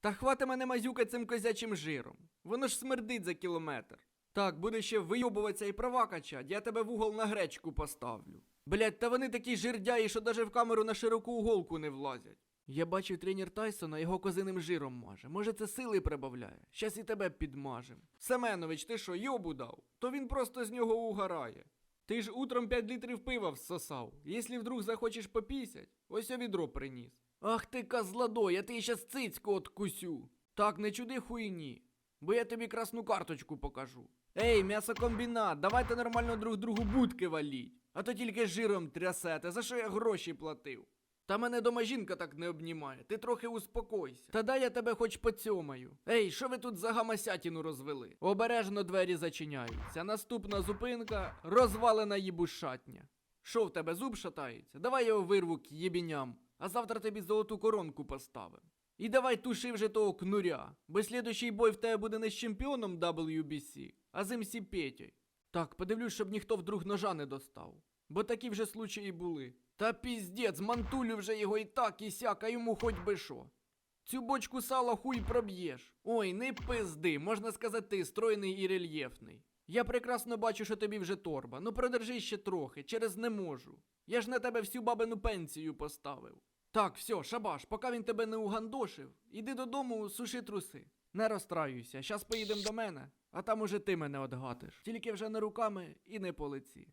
Та хвати мене мазюкать цим козячим жиром. Воно ж смердить за кілометр. Так, буде ще вийобуватися і права качать, я тебе в угол на гречку поставлю. Блять, та вони такі жирдяї, що даже в камеру на широку уголку не влазять. Я бачив тренер Тайсона його козиним жиром маже. Може, це сили прибавляє. Щас і тебе підмажем. Семенович, ти що, йобу дав? То він просто з нього угорає. Ти ж утром 5 літрів пива всосав. Якщо вдруг захочеш попісять, ось я відро приніс. Ах ти козладо, я ти щас цицьку откусю. Так, не чуди хуйні, бо я тобі красну карточку покажу. Ей, м'ясокомбінат, давайте нормально друг другу будки валіть, а то тільки жиром трясете, за що я гроші платив. Та мене дома жінка так не обнімає, ти трохи успокойся. Та дай я тебе хоч поцьомаю. Ей, що ви тут за гамасятіну розвели? Обережно двері зачиняються. Наступна зупинка розвалена їбушатня. Що в тебе зуб шатається? Давай я його вирву к єбіням, а завтра тобі золоту коронку поставим. І давай туши вже того кнуря, бо слідущий бой в тебе буде не з чемпіоном WBC, а з МС Петей. Так, подивлюсь, щоб ніхто вдруг ножа не достав. Бо такі вже случаї були. Та піздець, мантулю вже його і так, і сяк, а йому хоч би що. Цю бочку сала хуй проб'єш. Ой, не пизди, можна сказати, ти стройний і рельєфний. Я прекрасно бачу, що тобі вже торба. Ну продержи ще трохи, через не можу. Я ж на тебе всю бабину пенсію поставив. Так, все, шабаш, поки він тебе не угандошив, іди додому, суши труси. Не розстраюйся, щас поїдемо до мене, а там уже ти мене одгатиш. Тільки вже не руками і не по лиці.